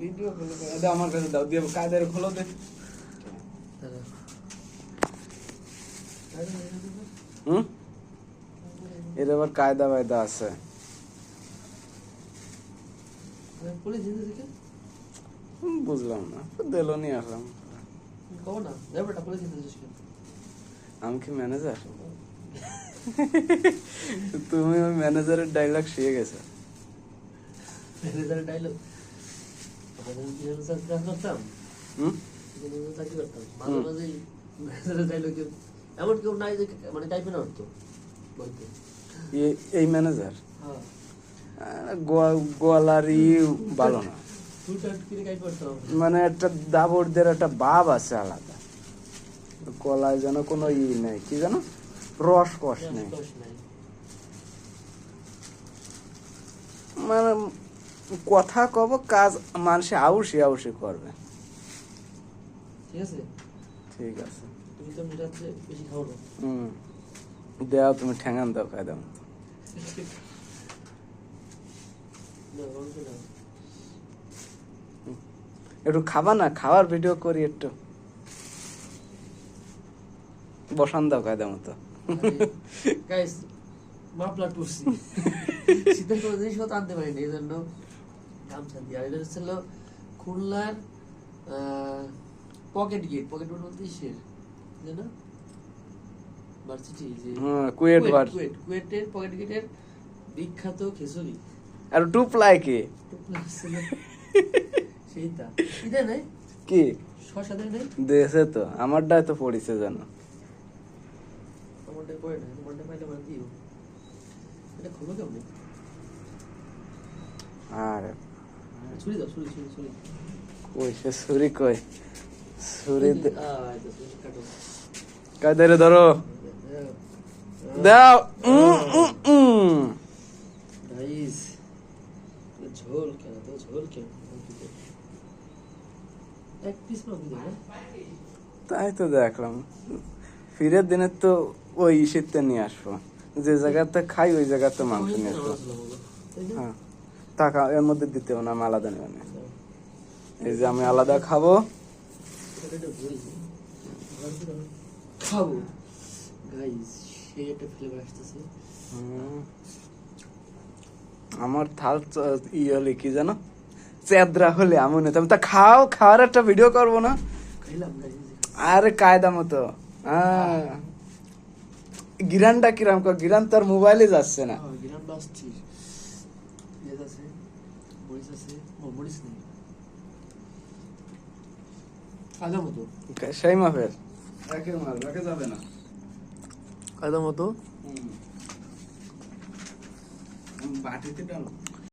Video call দাও আমার কাছে দাও দিয়ে কাদের খোলো দে। হুম? এর আবার কায়দা বায়দা আছে। বুঝলাম না। দিল নি আসলাম আমি কি ম্যানেজার তুমি ওই ম্যানেজারের ডায়লগ শিখে গেছো। ম্যানেজারের ডায়লগ করতাম চাকরি করতাম মাঝে মাঝেই ম্যানেজারের ডায়লগ এমন কেউ নাই যে মানে টাইপে না হতো বলতে এই ম্যানেজার গোয়ালারি ভালো না। মানে একটা দাবরদের একটা ভাব আছে আলাদা। কলায় যেন কোনো ই নেই কি জানো রস কষ নেই। মানে কথা কব কাজ মানুষে আউসি আউসি করবে। ঠিক আছে? ঠিক আছে। তুমি তো মিটাতে বেশি খাও না। হুম। দেও তুমি ঠেঙান দাও খাই দাও। একটু খাবা না খাওয়ার ভিডিও করি একটু। বসান দাও দাও মতো। গাইস মাপলা টুসি শীতের কোনো জিনিসপত্র আনতে পারিনি এই জন্য গামছা দিয়ে। আর এটা হচ্ছিল খুলনার পকেট গেট পকেট গেট বলতে ইসের জানো ভার্সিটি যে কুয়েট কুয়েট কুয়েটের পকেট গেটের বিখ্যাত খিচুড়ি আর টু প্লাই কি সেইটা ইদে নাই? কি? শশা দেয় নাই? দেশে তো আমারটাই তো পড়িছে জানো। আমারটা না আমারটা পাইলে আমার দিও। এটা খুলো কেমন? আরে ছুরি দাও ছুরি ছুরি ছুরি কই সে ছুরি কই? ধরে। দাও। উম, উম, উম। নাইস ঝোল কেন তো ঝোল কেন এক পিস মাছ দিবে না তাই তো দেখলাম। ফিরের দিনে তো ওই শীতটা নিয়ে আসব। যে জায়গাতে খাই ওই জায়গাতে মাংস নিয়ে আসব। হ্যাঁ। টাকা এর মধ্যে দিতে হবে না আমি আলাদা নেব না। এই যে আমি আলাদা খাব। খাব। গাইস সে একটা ফ্লেভার আসতেছে। আমার থাল ই হলে কি জানো? চেদ্রা হলে আমি তা খাও খাওয়ার একটা ভিডিও করব না। আরে কায়দা মতো। হ্যাঁ। গিরানটা কিরাম কর গিরান তোর মোবাইলে যাচ্ছে না। বাসছি পেঁয়াজ আছে আছে ও মরিচ নেই কাদা মতো সেই মাপের? একে মাল রাখে যাবে না। কাদা মতো বাটিতে ডালো